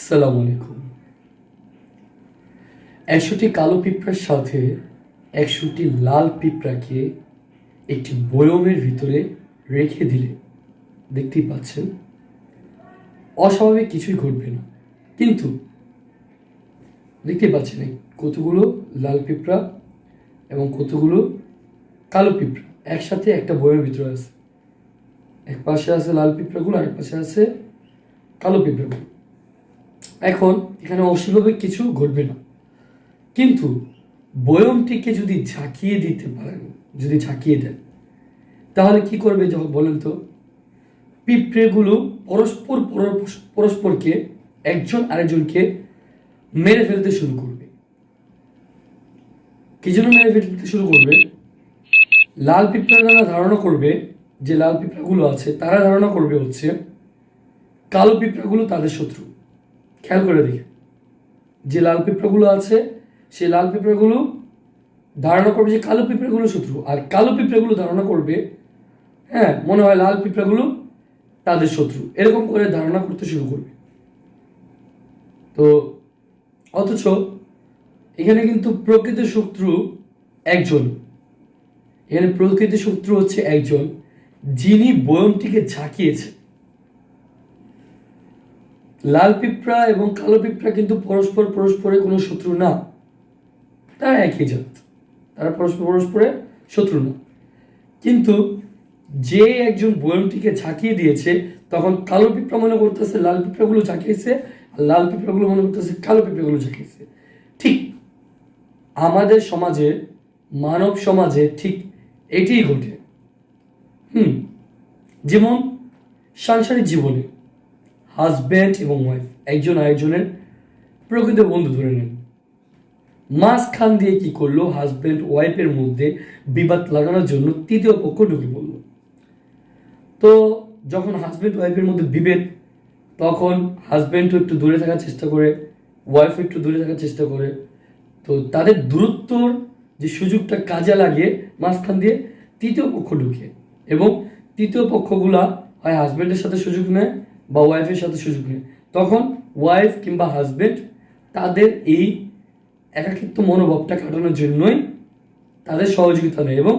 আসসালামু আলাইকুম। একশোটি কালো পিঁপড়ার সাথে একশোটি লাল পিঁপড়াকে একটি বয়মের ভিতরে রেখে দিলে দেখতেই পাচ্ছেন, অস্বাভাবিক কিছুই ঘটবে না। কিন্তু দেখতে পাচ্ছেন কতগুলো লাল পিঁপড়া এবং কতগুলো কালো পিঁপড়া একসাথে একটা বইয়ের ভিতরে আছে। এক পাশে আছে লাল পিঁপড়াগুলো আর এক পাশে আছে কালো পিঁপড়াগুলো। এখন এখানে অস্বাভাবিক কিছু ঘটবে না। কিন্তু বয়মটিকে যদি ঝাঁকিয়ে দিতে পারেন, যদি ঝাঁকিয়ে দেন, তাহলে কি করবে যখন বলেন তো? পিঁপড়েগুলো পরস্পর পরস- পরস্পরকে একজন আরেকজনকে মেরে ফেলতে শুরু করবে। কি জন্য মেরে ফেলতে শুরু করবে? লাল পিঁপড়ারা ধারণা করবে যে লাল পিঁপড়াগুলো আছে, তারা ধারণা করবে হচ্ছে, কালো পিঁপড়াগুলো তাদের শত্রু। খেয়াল করে দেখে। যে লাল পিঁপড়াগুলো আছে, সেই লাল পিঁপড়াগুলো ধারণা করবে যে কালো পিঁপড়াগুলো শত্রু। আর কালো পিঁপড়াগুলো ধারণা করবে হ্যাঁ মনে হয় লাল পিঁপড়াগুলো তাদের শত্রু। এরকম করে ধারণা করতে শুরু করবে। তো, অথচ এখানে কিন্তু প্রকৃত শত্রু একজন। এখানে প্রকৃত শত্রু হচ্ছে একজন যিনি বয়মটিকে ঝাঁকিয়েছে। লাল পিঁপড়া এবং কালো পিঁপড়া কিন্তু পরস্পর পরস্পরে কোনো শত্রু না। তারা একই জাত। তারা পরস্পর পরস্পরের শত্রু না। কিন্তু যে একজন বয়মটিকে ঝাঁকিয়ে দিয়েছে, তখন কালো পিঁপড়া মনে করতেছে লাল পিঁপড়াগুলো ঝাঁকিয়েছে, আর লাল পিঁপড়াগুলো মনে করতেছে কালো পিঁপড়াগুলো ঝাঁকিয়েছে। ঠিক আমাদের সমাজে, মানব সমাজে ঠিক এটিই ঘটে। হুম, যেমন সাংসারিক জীবনে হাজব্যান্ড এবং ওয়াইফ। একজন আরেকজনের প্রকৃত বন্ধু ধরে নেন। মাঝখান দিয়ে কি করল? হাজব্যান্ড ওয়াইফের মধ্যে বিবাদ লাগানোর জন্য তৃতীয় পক্ষ ঢুকে পড়ল। তো যখন হাজব্যান্ড ওয়াইফের মধ্যে বিভেদ, তখন হাজব্যান্ডও একটু দূরে থাকার চেষ্টা করে ওয়াইফ একটু দূরে থাকার চেষ্টা করে। তো তাদের দূরত্বর যে সুযোগটা কাজে লাগে মাঝখান দিয়ে তৃতীয় পক্ষ ঢুকে এবং তৃতীয় পক্ষগুলা হয় হাজব্যান্ডের সাথে সুযোগ নেয় বা ওয়াইফের সাথে সুযোগ নেয় তখন ওয়াইফ কিংবা হাজব্যান্ড তাদের এই একাকিত্ব মনোভাবটা কাটানোর জন্যই তাদের সহযোগিতা নেয় এবং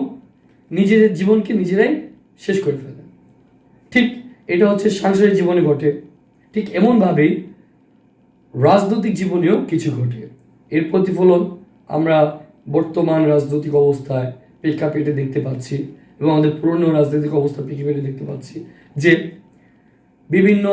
নিজেদের জীবনকে নিজেরাই শেষ করে ফেলে। ঠিক এটা হচ্ছে সাংসারিক জীবনে ঘটে। ঠিক এমনভাবেই রাজনৈতিক জীবনেও কিছু ঘটে। এর প্রতিফলন আমরা বর্তমান রাজনৈতিক অবস্থায় প্রেক্ষাপটে দেখতে পাচ্ছি এবং আমাদের পুরনো রাজনৈতিক অবস্থা প্রেক্ষাপটে দেখতে পাচ্ছি যে বিভিন্ন